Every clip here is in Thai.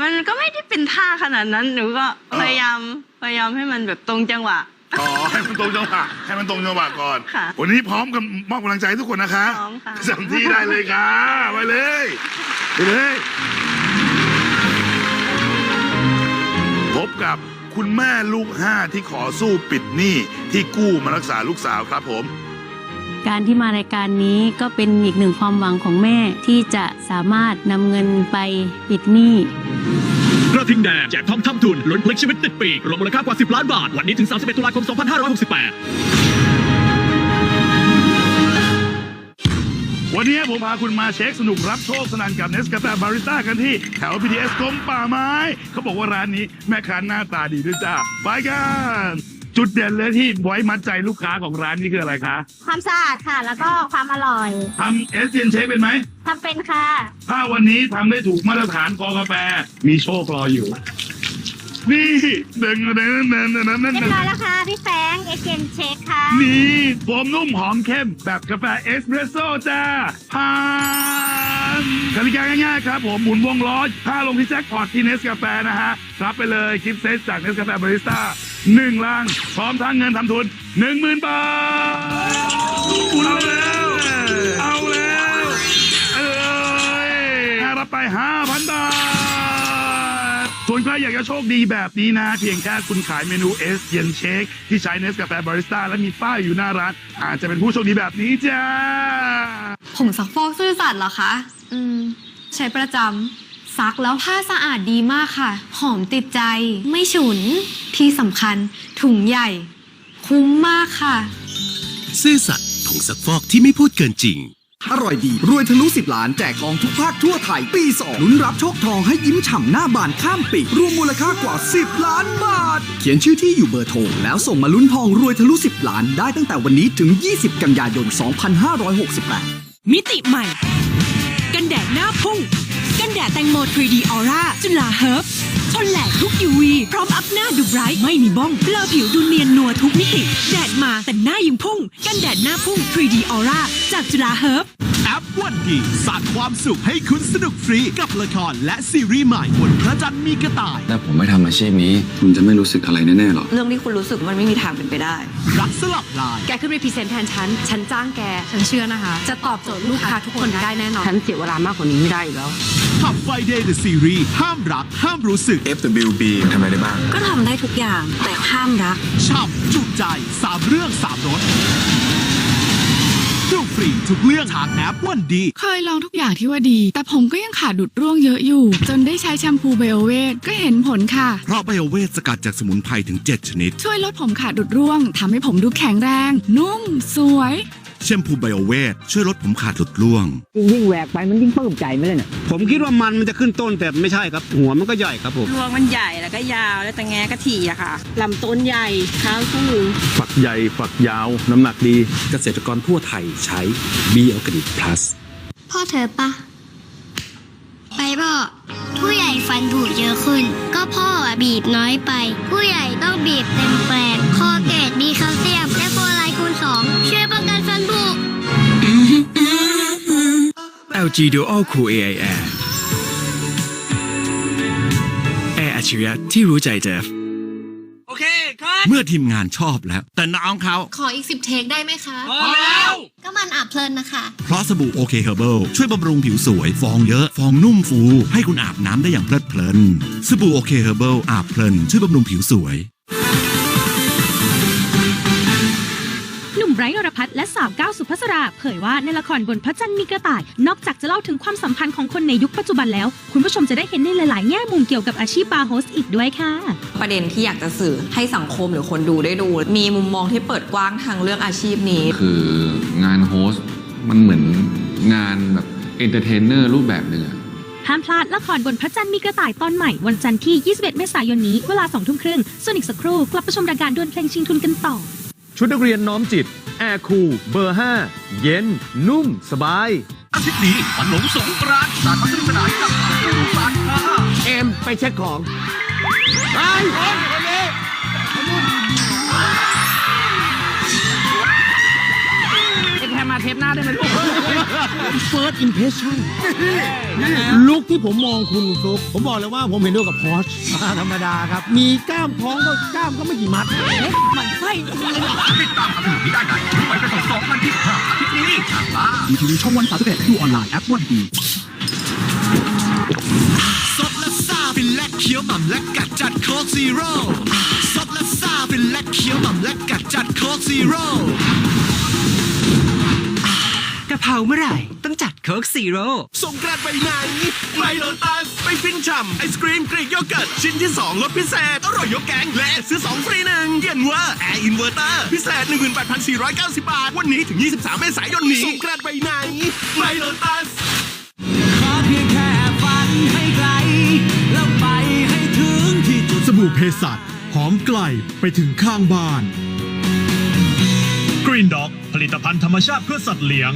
มันก็ไม่ได้เป็นท่าขนาดนั้น หนูก็เออพยายามพยายามให้มันแบบตรงจังหวะ อ๋อให้มันตรงจังหวะให้มันตรงจังหวะก่อน ค่ะวันนี้พร้อมกับมอบกำลังใจให้ทุกคนนะคะพร้อมค่ะจำที่ได้เลยค่ะไปเลยไปเลย พบกับคุณแม่ลูกห้าที่ขอสู้ปิดหนี้ที่กู้มารักษาลูกสาวครับผม การที่มารายการนี้ก็เป็นอีกหนึ่งความหวังของแม่ที่จะสามารถนำเงินไปปิดหนี้ กระทิงแดงแจกทองทำทุนลุ้นพลิกชีวิตติดปีกรวมมูลค่ากว่า 10 ล้านบาท วันนี้ถึง 31 ตุลาคม 2568วันนี้ผมพาคุณมาเช็คสนุกรับโชคสนันกับเนสกาแฟบาริสต้ากันที่แถว BTS กรมป่าไม้ เขาบอกว่าร้านนี้แม่ค้าหน้าตาดีด้วยจ้า ไปกัน จุดเด่นเลยที่ไว้มัดใจลูกค้าของร้านนี้คืออะไรคะความสะอาดค่ะ แล้วก็ความอร่อยทำเอสเเช็คเป็นไหม ทำเป็นค่ะ ถ้าวันนี้ทำได้ถูกมาตรฐานกอกาแฟ มีโชครออยู่ นี่เดินเดินเดินเดินเดินเดินเรียบร้อยแล้วค่ะ พี่แฟรงค์เอเจนเช็คค่ะ นี่โฟมนุ่มหอมเข้มแบบกาแฟเอสเปรสโซ่จ้าผ่านกติกาง่ายๆครับผมหมุนวงล้อถ้าลงที่แจ็คพอตที่เนสกาแฟนะฮะรับไปเลยคลิปเซตจากเนสกาแฟบาริสต้า หนึ่งลัง พร้อมทั้งเงินทำทุนหนึ่งหมื่นบาทเอาแล้ว เอาแล้ว เอ้ยรับไปห้าพันบาทส่วนใครอยากจะโชคดีแบบนี้นะ เพียงแค่คุณขายเมนูเอสเย็นเชค ที่ใช้เนสกาแฟบาริสต้าและมีป้ายอยู่หน้าร้าน อาจจะเป็นผู้โชคดีแบบนี้จ้าผงซักฟอกซื่อสัตย์เหรอคะ อืม ใช้ประจำ ซักแล้วผ้าสะอาดดีมากค่ะ หอมติดใจ ไม่ฉุน ที่สำคัญ ถุงใหญ่ คุ้มมากค่ะ ซื่อสัตย์ผงซักฟอกที่ไม่พูดเกินจริง อร่อยดี รวยทะลุ10ล้านแจกทองทุกภาคทั่วไทย ปี 2 ลุ้นรับโชคทองให้ยิ้มฉ่ำหน้าบานข้ามปีกรวมมูลค่ากว่า 10 ล้านบาท เขียนชื่อที่อยู่เบอร์โทร แล้วส่งมาลุ้นทองรวยทะลุ 10 ล้าน ได้ตั้งแต่วันนี้ถึง 20 กันยายน 2568 มิติใหม่ กันแดดหน้าพุ่ง กันแดดแตงโม 3D Aura จุฬาเฮิร์บทนแหลกทุก UV พร้อมอัพหน้าดูไบรท์ไม่มีบ้องเลอผิวดูเนียนนัวทุกมิติ แดดมาแต่หน้ายังพุ่ง กันแดดหน้าพุ่ง 3D Aura จากจุฬาเฮิร์บ วันดีสร้างความสุขให้คุณสนุกฟรีกับละครและซีรีส์ใหม่บนพระจันทร์มีกระต่ายถ้าผมไม่ทำอาชีพนี้ คุณจะไม่รู้สึกอะไรแน่ๆหรอกเรื่องที่คุณรู้สึกมันไม่มีทางเป็นไปได้ รักสลับลาย แกขึ้นไปพรีเซนต์แทนฉัน ฉันจ้างแก ฉันเชื่อนะคะ จะตอบโจทย์ลูกค้าทุกคนได้แน่นอน ฉันเสียเวลามากกว่านี้ไม่ได้อยู่แล้วขับไฟเดย์เดอะซีรีส์ห้ามรัก ห้ามรู้สึก FWB ทำอะไรได้บ้าง ก็ทำได้ทุกอย่างแต่ห้ามรักช่ำจุใจสามเรื่องสามรส ดูฟรีทุกเรื่องทางแอปวันดี เคยลองทุกอย่างที่ว่าดี แต่ผมก็ยังขาดดุดร่วงเยอะอยู่ จนได้ใช้แชมพูไบโอเวทก็เห็นผลค่ะ เพราะไบโอเวทสกัดจากสมุนไพรถึง 7 ชนิด ช่วยลดผมขาดดุดร่วงทำให้ผมดูแข็งแรง นุ่ม สวย แชมพูไบโอเวทช่วยลดผมขาดหลุดร่วง ยิ่งแหวกไปมันยิ่งปลื้มใจไม่เลยน่ะผมคิดว่ามันมันจะขึ้นต้นแต่ไม่ใช่ครับ หัวมันก็ใหญ่ครับผมรวงมันใหญ่แล้วก็ยาวแล้วแต่แงก็ถี่อะค่ะลำต้นใหญ่เท้าสูงฝักใหญ่ฝักยาว น้ำหนักดี เกษตรกรทั่วไทยใช้ B o r g a n i c Plus พ่อเธอปะไปพ่อผู้ใหญ่ฟันผุเยอะขึ้น ก็พ่ออะบีบน้อยไป ผู้ใหญ่ต้องบีบเต็มแปลงคอ LG Dual Cool AI Air แอร์อัจฉริยะที่รู้ใจเจฟเมื่อทีมงานชอบแล้ว แต่น้องเขา ขออีกสิบเทคได้ไหมคะก็มันอาบเพลินนะคะ เพราะสบู่โอเคเฮอร์เบิลช่วยบำรุงผิวสวย ฟองเยอะ ฟองนุ่มฟู ให้คุณอาบน้ำได้อย่างเพลิดเพลิน สบู่โอเคเฮอร์เบิลอาบเพลินช่วยบำรุงผิวสวย รท์นรพัฒน์และสาวก้าวสุภาษราเผยว่าในละครบนพระจันทร์มีกระต่าย นอกจากจะเล่าถึงความสัมพันธ์ของคนในยุคปัจจุบันแล้ว คุณผู้ชมจะได้เห็นในหลายๆ แง่มุมเกี่ยวกับอาชีพบาร์โฮสอีกด้วยค่ะ ประเด็นที่อยากจะสื่อให้สังคมหรือคนดูได้ดู มีมุมมองที่เปิดกว้างทางเรื่องอาชีพนี้ คืองานโฮสต์มันเหมือนงานแบบเอนเตอร์เทนเนอร์รูปแบบหนึ่งอะห้ามพลาดละครบนพระจันทร์มีกระต่ายตอนใหม่ วันจันทร์ที่ 21 เมษายนนี้เวลา2ทุ่มครึ่งส่วนอีกสักครู่กลับไปชมรายการดวลเพลงชิงทุนกันต่อ ชุดนักเรียนน้อมจิต แอร์คูลเบอร์ 5 เย็น นุ่ม สบาย อาทิตย์นี้ขนมสงกรานต์สาขาสนุกสนานกับผู้สานค้าเอ็มไปเช็คของไป มาเทปหน้าได้ไหมลูก First impression ลุกที่ผมมองคุณฟลุกผมบอกเลยว่าผมเห็นด้วยกับพอชธรรมดาครับ มีกล้ามท้องก็กล้ามก็ไม่กี่มัดมันไส้จริงเลยติดตามคำถึงนี้ได้ในรู้ไปกระสอบ2025อาทิตย์นี้ดูทีวีช่องวันสามสิบเอ็ดดูออนไลน์แอปวันดีสดและซาฟินและเคี้ยวหม่ำและกัดจัดโค้กซีโร่สดและซาฟินและเคี้ยวหม่ำและกัดจัดโค้กซีโร่ กะเพราเมื่อไหร่ ต้องจัดโค้กซีโร่สงกรานต์ไปไหนไปโลตัสไปฟินฉ่ำไอศกรีมกรีกโยเกิร์ตชิ้นที่ 2 ลดพิเศษ อร่อยยกแกง และซื้อ 2 ฟรีหนึ่งเย็นเวอร์แอร์อินเวอร์เตอร์ พิเศษ 18,490 บาท วันนี้ถึง 23 เมษายนนี้สงกรานต์ไปไหนไปโลตัสขอเพียงแค่ฝันให้ไกล แล้วไปให้ถึงที่จุดสบู่เพสัตหอมไกลไปถึงข้างบ้าน Green Dog ผลิตภัณฑ์ธรรมชาติเพื่อสัตว์เลี้ยง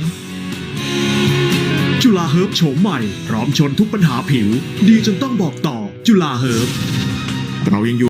จุฬาเฮิร์บโฉมใหม่ พร้อมชนทุกปัญหาผิว ดีจนต้องบอกต่อ จุฬาเฮิร์บเรายังอยู่